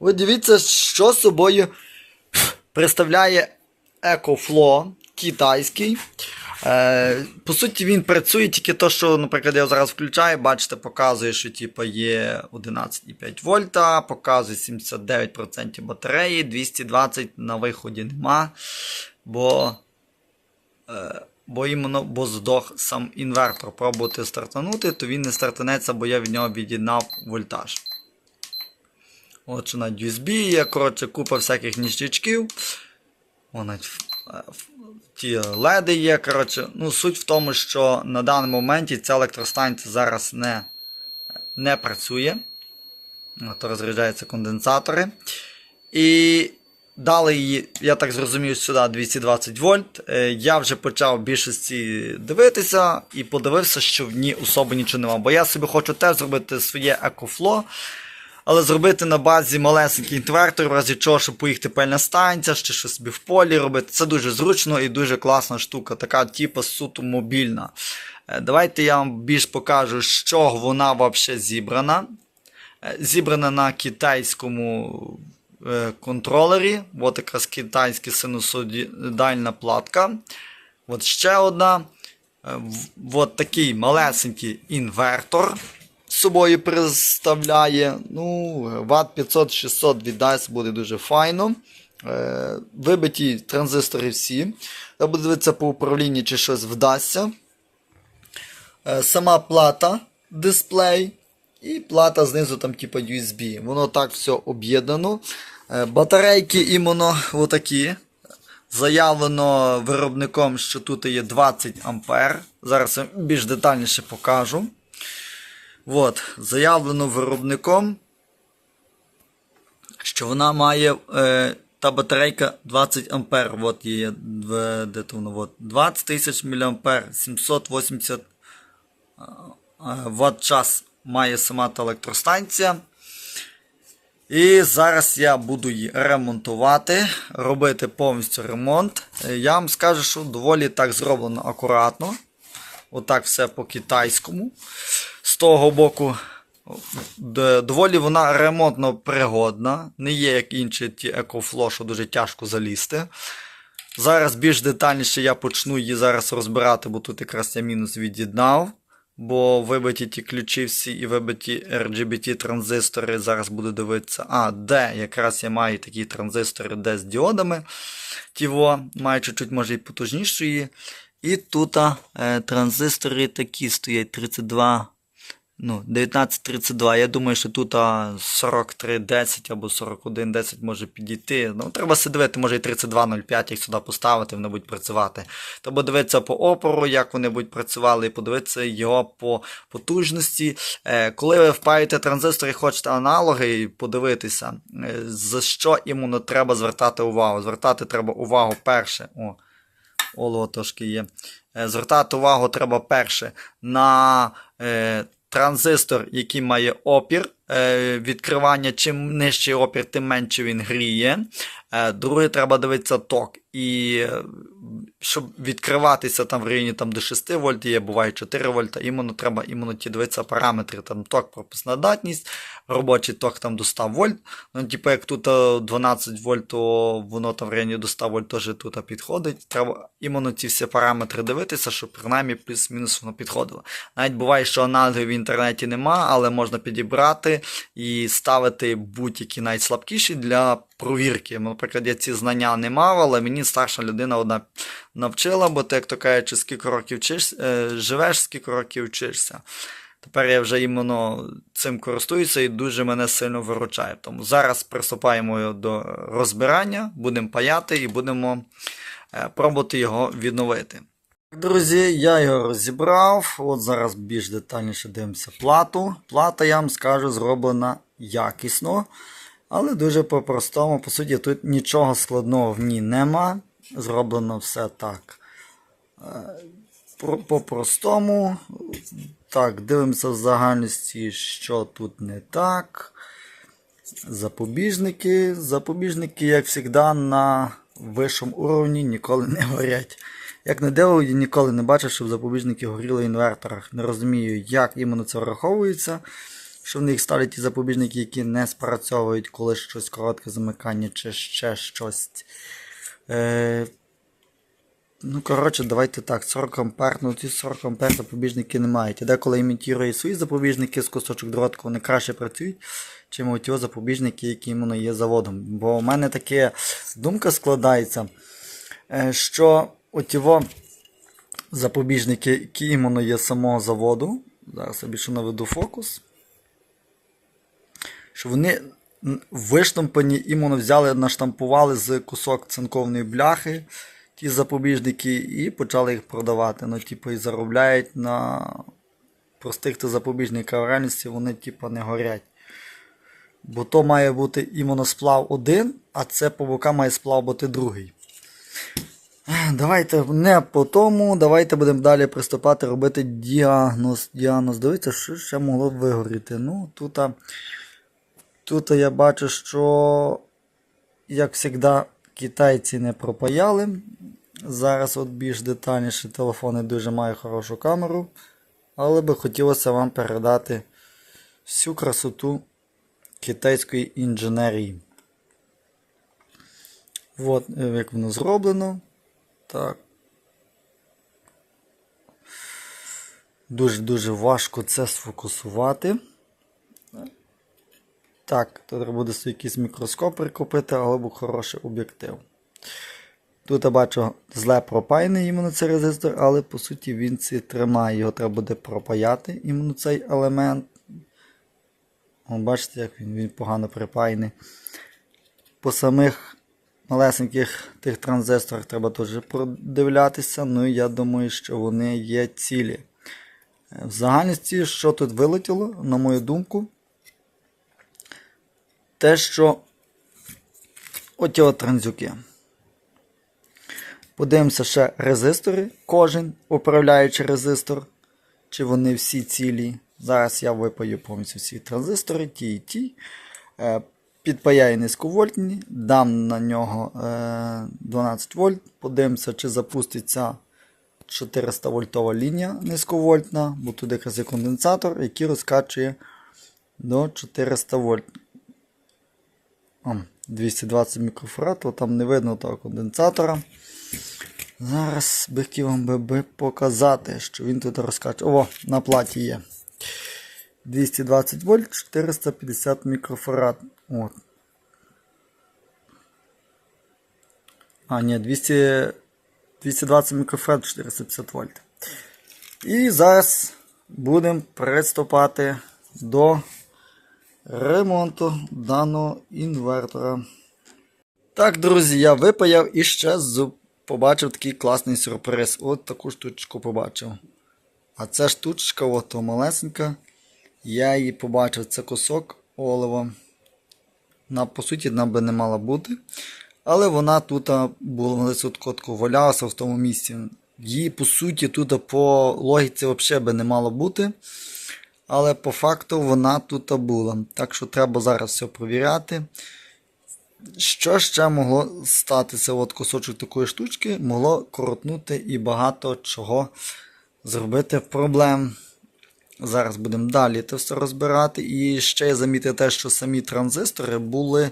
Ви дивіться, що собою представляє EcoFlow китайський. Е, по суті, він працює тільки то, що, наприклад, я зараз включаю, бачите, показує, що типу, є 11,5 вольта, показує 79% батареї, 220 на виході нема, бо, е, бо, іменно, бо здох сам інвертор. Пробувати стартанути, то він не стартанеться, бо я від нього від'єднав вольтаж. От що на USB є, коротше, купа всяких ніштячків. О, навіть ті леди є. Коротше. Ну, суть в тому, що на даному моменті ця електростанція зараз не, не працює. От розряджаються конденсатори. І дали її, я так зрозумів, сюди 220 вольт. Е, Я вже почав більшості дивитися і подивився, що в ній особо нічого немає. Бо я собі хочу теж зробити своє екофло. Але зробити на базі малесенький інвертор, в разі чого, щоб поїхати пельна станція, ще щось собі в полі робити. Це дуже зручно і дуже класна штука, така типу суто мобільна. Е, Давайте я вам більш покажу, з чого вона взагалі зібрана. Е, Зібрана на китайському е, контролері. От якраз китайська синусоїдальна платка. От ще одна. От такий малесенький інвертор собою представляє. Ну, Вт 500-600 віддасть, буде дуже файно. Е, Вибиті транзистори всі. Я буду дивитися по управлінні, чи щось вдасться. Е, Сама плата дисплей. І плата знизу там типу USB. Воно так все об'єднано. Е, Батарейки іменно отакі. Заявлено виробником, що тут є 20 ампер. Зараз я більш детальніше покажу. От, заявлено виробником, що вона має е, та батарейка 20 ампер. От в- де воно, от, 20 тисяч мА, 780 е, Вт час має сама та електростанція. І зараз я буду її ремонтувати, робити повністю ремонт. Е, Я вам скажу, що доволі так зроблено акуратно. Отак все по-китайському. Того боку, доволі вона ремонтно пригодна. Не є як інші ті EcoFlow, що дуже тяжко залізти. Зараз більш детальніше я почну її зараз розбирати, бо тут якраз я мінус від'єднав. Бо вибиті ті ключі всі і вибиті RGBT транзистори. Зараз буду дивитися. А, де якраз я маю такі транзистори, де з діодами. Тіво, маю чуть-чуть, може, і потужнішої. І тут е, транзистори такі стоять 32. Ну, 1932. Я думаю, що тут 4310 або 4110 може підійти. Ну, треба се дивити, може і 3205 їх сюди поставити, вони будуть працювати. Треба дивитися по опору, як вони будуть працювати, і подивитися його по потужності. Е, коли ви впаєте транзистор і хочете аналоги, подивитися, е, за що іменно треба звертати увагу. Звертати треба увагу перше. О, олово трошки є. Е, Звертати увагу треба перше на транзистор, який має опір е, відкривання. Чим нижчий опір, тим менше він гріє. Е, друге, треба дивитися ток. І е, щоб відкриватися там в районі там, до 6 вольт, є, буває 4 вольта, іменно треба іменно ті дивитися параметри. Там ток, пропускна здатність, робочий ток там до 100 вольт. Ну, типу, як тут е, 12 вольт, то воно там в районі до 100 вольт теж тут підходить. Треба іменно ці всі параметри дивитися, щоб принаймні плюс-мінус воно підходило. Навіть буває, що аналогів в інтернеті нема, але можна підібрати і ставити будь-які найслабкіші для провірки. Наприклад, я ці знання не мав, але мені старша людина одна навчила, бо ти, як то кажучи, скільки років вчиш, е, живеш, скільки років вчишся. Тепер я вже іменно цим користуюся і дуже мене сильно виручає. Тому зараз приступаємо до розбирання, будемо паяти і будемо е, пробувати його відновити. Друзі, я його розібрав. От зараз більш детальніше дивимося плату. Плата, я вам скажу, зроблена якісно, але дуже по-простому. По суті, тут нічого складного в ній нема. Зроблено все так. е, По-простому. Так, дивимося в загальності, що тут не так. Запобіжники. Запобіжники, як завжди, на вищому уровні ніколи не горять. Як на диво, я ніколи не бачив, щоб запобіжники горіли в інверторах. Не розумію, як іменно це враховується. що в них ставлять ті запобіжники, які не спрацьовують, коли щось коротке замикання чи ще щось. Е, ну, коротше, давайте так, 40 ампер, ну ці 40 ампер запобіжники не мають. І деколи імітує свої запобіжники з кусочок дротку, вони краще працюють, чим оті запобіжники, які іменно є заводом. Бо у мене така думка складається, е, що отіво запобіжники, які іменно є самого заводу, зараз я більше наведу фокус, що вони виштампані, іменно взяли, наштампували з кусок цинковної бляхи ті запобіжники і почали їх продавати. Ну, типу, і заробляють на простих та запобіжниках. В реальності вони, типу, не горять. Бо то має бути іменно сплав один, а це по бокам має сплав бути другий. Давайте не по тому, давайте будемо далі приступати робити діагноз. Діагноз. Дивіться, що ще могло б вигоріти. Ну, тут, тут я бачу, що, як завжди, китайці не пропаяли. Зараз от більш детальніше телефони дуже має хорошу камеру. Але би хотілося вам передати всю красоту китайської інженерії. От е, як воно зроблено. Так. Дуже-дуже важко це сфокусувати. Так, тут буде якийсь мікроскоп прикупити, був хороший об'єктив. Тут я бачу зле пропаяний іменно цей резистор, але по суті він ці тримає. Його треба буде пропаяти іменно цей елемент. Бачите, як він, він погано припаяний. По самих малесеньких тих транзисторах треба теж продивлятися. Ну і я думаю, що вони є цілі. Е, В загальності, що тут вилетіло, на мою думку, те, що оті от транзюки. Подивимося ще резистори, кожен управляючий резистор, чи вони всі цілі. Зараз я випаю повністю всі транзистори, ті і ті. Е, Підпаяю низьковольтні, дам на нього е, 12 вольт. Подивимося, чи запуститься 400 вольтова лінія низьковольтна, бо тут якраз є конденсатор, який розкачує до 400 вольт. О, 220 мікрофарад, то там не видно того конденсатора. Зараз би хотів вам би, показати, що він тут розкачує. О, на платі є. 220 вольт, 450 мікрофарад. От. А, ні, 200, 220 мікрофарад, 450 вольт. І зараз будемо приступати до ремонту даного інвертора. Так, друзі, я випаяв і ще побачив такий класний сюрприз. От таку штучку побачив. А ця штучка, от малесенька. Я її побачив, це кусок олова. Вона, по суті, вона би не мала бути. Але вона тут була котку валялася в тому місці. Її, по суті, тут по логіці взагалі би не мало бути. Але по факту вона тут була. Так що треба зараз все провіряти. Що ще могло статися? От кусочок такої штучки могло коротнути і багато чого зробити проблем. Зараз будемо далі це все розбирати. І ще я замітив те, що самі транзистори були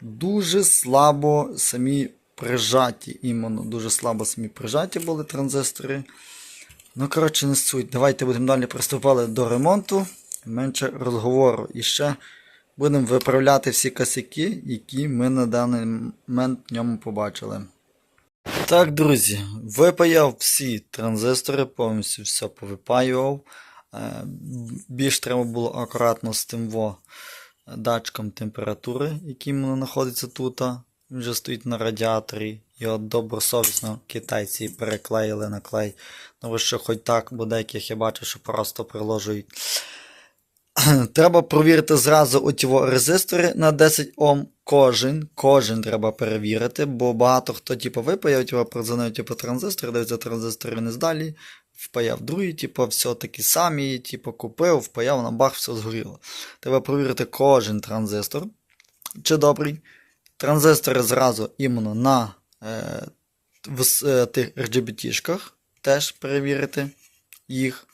дуже слабо самі прижаті. Іменно дуже слабо самі прижаті були транзистори. Ну, коротше, не суть. Давайте будемо далі приступати до ремонту. Менше розговору. І ще будемо виправляти всі косяки, які ми на даний момент в ньому побачили. Так, друзі, випаяв всі транзистори, повністю все повипаював. Е, Більш треба було акуратно з тим во датчиком температури, який в мене знаходиться тут. Він вже стоїть на радіаторі. Його добросовісно китайці переклеїли на клей. Ну, що хоч так, бо деяких я бачу, що просто приложують. Треба провірити зразу оті резистори на 10 Ом. Кожен, кожен треба перевірити, бо багато хто типу, випаяв, типу, продзвонив типу, транзистор, дивиться транзистори не здалі, впаяв другий, типу, все такі самі, типу, купив, впаяв на бах, все згоріло. Треба провірити кожен транзистор, чи добрий. Транзистори зразу іменно на е, в, е, тих RGBT-шках теж перевірити їх.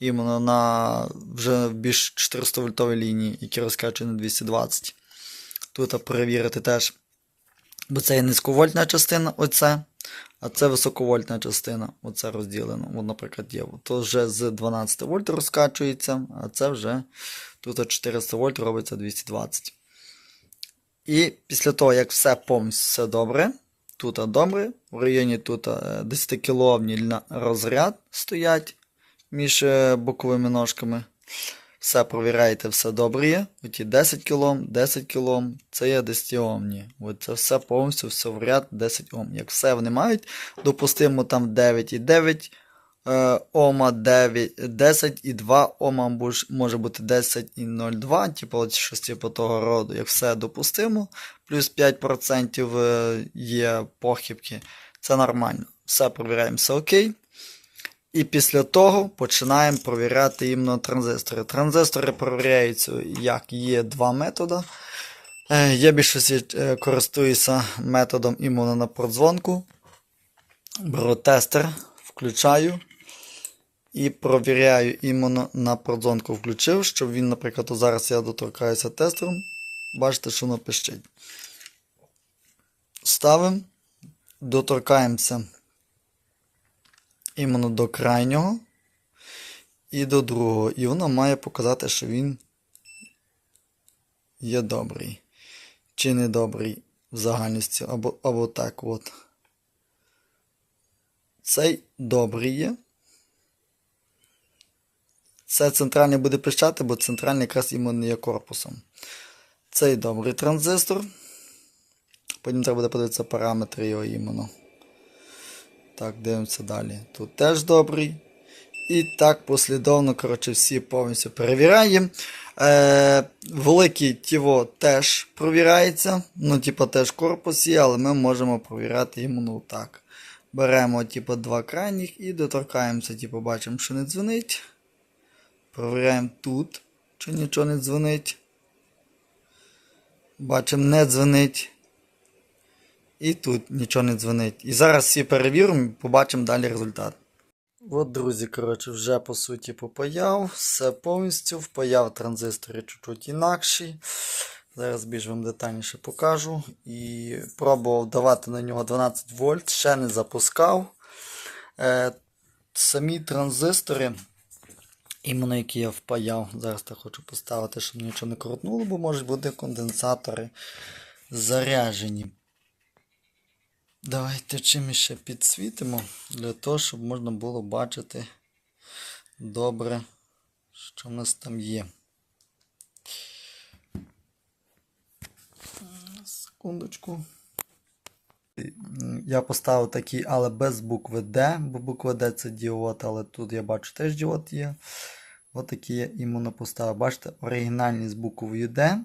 іменно на вже більш 400 вольтовій лінії, які розкачують на 220. Тут перевірити теж. Бо це є низьковольтна частина, оце, а це високовольтна частина. Оце розділено. От, наприклад, є. То вже з 12 вольт розкачується, а це вже тут 400 вольт робиться 220. І після того, як все повністю все добре, тут добре, в районі тут е, 10 кіловні розряд стоять між е, боковими ножками. Все провіряєте, все добре є. Оті 10 кілом, 10 кілом, це є 10 омні. От це все повністю все в ряд 10 Ом. Як все вони мають, допустимо там 9,9 е, Ома, 9, 10 і 2 Ома може бути 10 і 0,2, типу от щось типу того роду. Як все допустимо, плюс 5% е, є похибки, це нормально. Все провіряємо, все окей. І після того починаємо провіряти іменно транзистори. Транзистори провіряються, як є два методи. Е, Я більшості е, користуюся методом іменно на продзвонку. Беру тестер, включаю і провіряю іменно на продзвонку включив, щоб він, наприклад, зараз я доторкаюся тестером. Бачите, що воно. Ставимо, доторкаємося іменно до крайнього і до другого. І воно має показати, що він є добрий. Чи не добрий в загальності, або, або так от. Цей добрий є. Це центральний буде пищати, бо центральний якраз іменно є корпусом. Цей добрий транзистор. Потім треба буде подивитися параметри його іменно. Так, дивимося далі. Тут теж добрий. І так послідовно, коротше, всі повністю перевіряємо. Е, великий тіво теж провіряється. Ну, типу, теж корпус є, але ми можемо провіряти іменно так. Беремо, типу, два крайніх і доторкаємося, типу, бачимо, що не дзвонить. Провіряємо тут, чи нічого не дзвонить. Бачимо, не дзвонить. І тут нічого не дзвонить. І зараз всі перевіримо, побачимо далі результат. От, друзі, коротше, вже по суті попаяв. Все повністю. Впаяв транзистори чуть-чуть інакші. Зараз більш вам детальніше покажу. І пробував давати на нього 12 вольт, ще не запускав. Е, самі транзистори, іменно які я впаяв, зараз так хочу поставити, щоб нічого не крутнуло, бо можуть бути конденсатори заряджені. Давайте чим ще підсвітимо, для того, щоб можна було бачити добре, що в нас там є. Секундочку. Я поставив такий, але без букви D, бо буква D це діод, але тут я бачу теж діод є. Отакі я іменно поставив. Бачите, оригінальні з буквою D.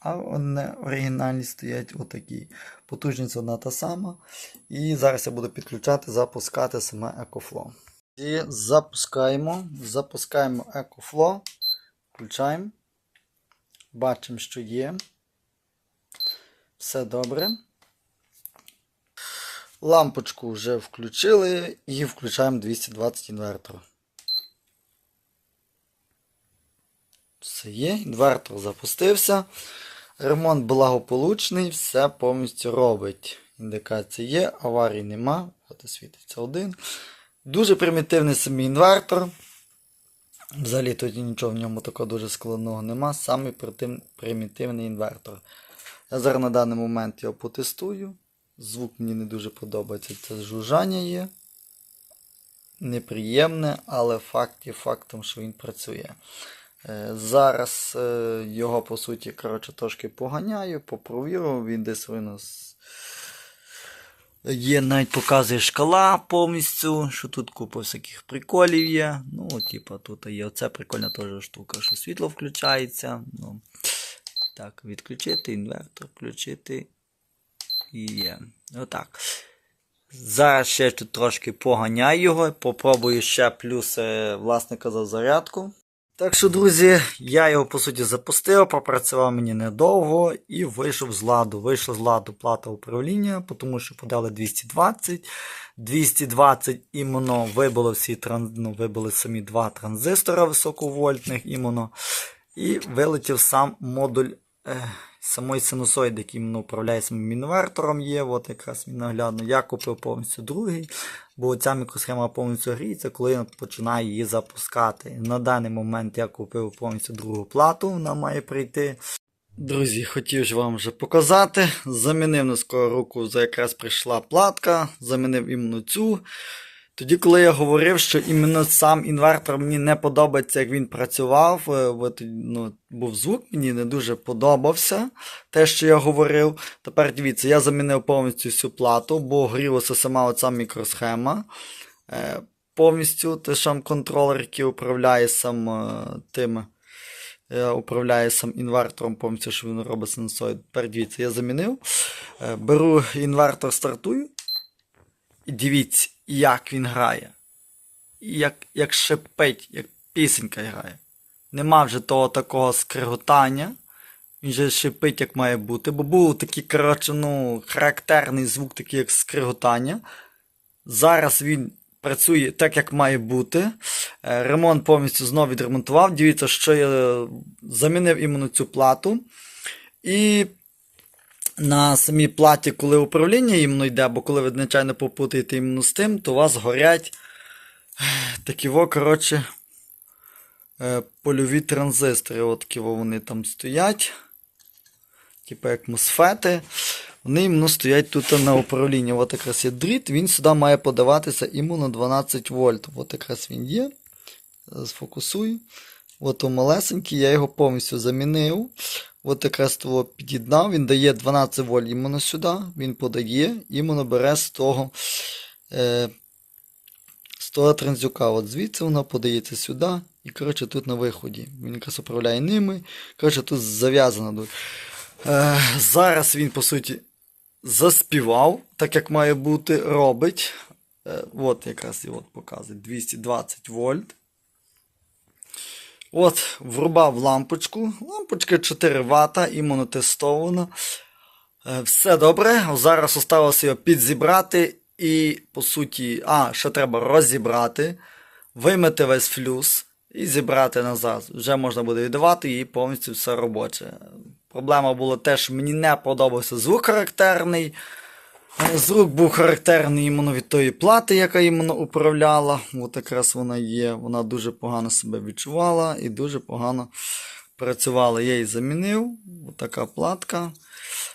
А не оригінальні стоять отакі. Потужність одна та сама. І зараз я буду підключати, запускати саме EcoFlow. І запускаємо. Запускаємо EcoFlow. Включаємо. Бачимо, що є. Все добре. Лампочку вже включили і включаємо 220 інвертор. Все є, інвертор запустився. Ремонт благополучний, все повністю робить. Індикація є, аварій нема. От світиться один. Дуже примітивний самий інвертор. Взагалі тут нічого в ньому такого дуже складного нема. Самий примітивний інвертор. Я зараз на даний момент його потестую. Звук мені не дуже подобається. Це жужжання є. Неприємне, але факт є фактом, що він працює. Е, Зараз е, його, по суті, коротше, трошки поганяю, попровірив, він десь нас є, навіть показує шкала повністю, що тут купа всяких приколів є. Ну, типа, тут є оце прикольна теж штука, що світло включається. Ну, Так, відключити, інвертор включити. Є. Отак. Зараз ще тут трошки поганяю його, попробую ще плюс, е, власне казав, зарядку. Так що, друзі, я його по суті запустив, попрацював мені недовго і вийшов з ладу. Вийшов з ладу плата управління, тому що подали 220. 220 іменно вибило всі ну, вибили самі два транзистора високовольтних іменно. І вилетів сам модуль е, самої синусоїди, який іменно управляє самим інвертором є. От якраз він наглядно. Я купив повністю другий, бо ця мікросхема повністю гріється, коли я починаю її запускати. На даний момент я купив повністю другу плату, вона має прийти. Друзі, хотів ж вам вже показати. Замінив на скору руку, за якраз прийшла платка, замінив іменно цю. Тоді, коли я говорив, що іменно сам інвертор мені не подобається, як він працював, е, от, ну, був звук, мені не дуже подобався те, що я говорив. Тепер дивіться, я замінив повністю всю плату, бо грілася сама оця мікросхема. Е, повністю те сам контролер, який управляє сам е, тим. Управляє сам інвертором, повністю, що він робить сенсоїд. Тепер дивіться, я замінив. Беру інвертор, стартую. І дивіться, як він грає. Як, як шипить, як пісенька грає. Нема вже того такого скриготання. Він же шипить, як має бути. Бо був такий, коротше, ну, характерний звук, такий як скриготання. Зараз він працює так, як має бути. Е, Ремонт повністю знову відремонтував. Дивіться, що я замінив іменно цю плату. І на самій платі, коли управління іменно йде, бо коли ви звичайно попутаєте іменно з тим, то у вас горять такі во, коротше, е, польові транзистори. От такі во вони там стоять. Типу як мосфети. Вони іменно стоять тут на управлінні. От якраз є дріт, він сюди має подаватися іменно 12 вольт. От якраз він є. Зараз фокусую. От у малесенький, я його повністю замінив. От якраз того під'єднав, він дає 12 вольт іменно сюди, він подає, іменно бере з того, е, з того транзюка. От звідси воно подається сюди. І коротше тут на виході. Він якраз управляє ними. Коротше, тут зав'язано. Е, зараз він, по суті, заспівав, так як має бути, робить. Е, от якраз і от показує 220 вольт. От, врубав лампочку. Лампочка 4 Вт, іменно тестована. Е, Все добре. Зараз осталося його підзібрати і, по суті, а, ще треба розібрати, вимити весь флюс і зібрати назад. Вже можна буде віддавати і повністю все робоче. Проблема була те, що мені не подобався звук характерний. Е, Звук був характерний іменно від тої плати, яка іменно управляла. От якраз вона є. Вона дуже погано себе відчувала і дуже погано працювала. Я її замінив. От платка.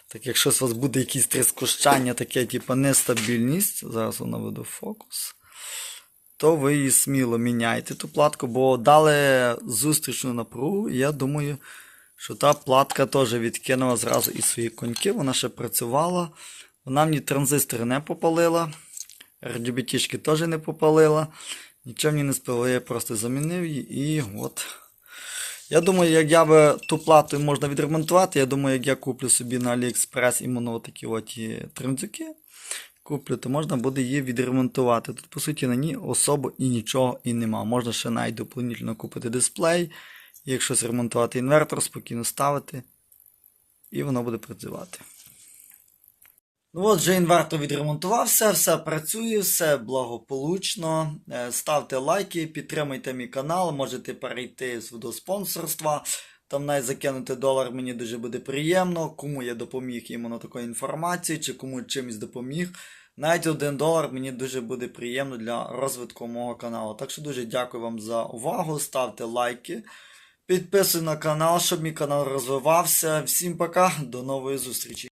Так, якщо у вас буде якісь тріскощання, таке, типу нестабільність, зараз вона веду фокус, то ви її сміло міняйте ту платку, бо дали зустрічну напругу, і я думаю, що та платка теж відкинула зразу із своїх коньків, вона ще працювала. Вона мені транзистори не попалила, RGBT теж не попалила. Нічого мені не спало, я просто замінив її і от. Я думаю, як я би ту плату можна відремонтувати, я думаю, як я куплю собі на AliExpress іменно такі от і транзюки, куплю, то можна буде її відремонтувати. Тут, по суті, на ній особо і нічого і нема. Можна ще навіть дополнительно купити дисплей, якщо ремонтувати інвертор, спокійно ставити, і воно буде працювати. Ну от вже інвертор відремонтувався, все працює, все благополучно. Е, Ставте лайки, підтримуйте мій канал, можете перейти до спонсорства. Там навіть закинути долар мені дуже буде приємно. Кому я допоміг іменно такої інформації, чи кому чимось допоміг. Навіть один долар мені дуже буде приємно для розвитку мого каналу. Так що дуже дякую вам за увагу. Ставте лайки, підписуйтесь на канал, щоб мій канал розвивався. Всім пока, до нової зустрічі!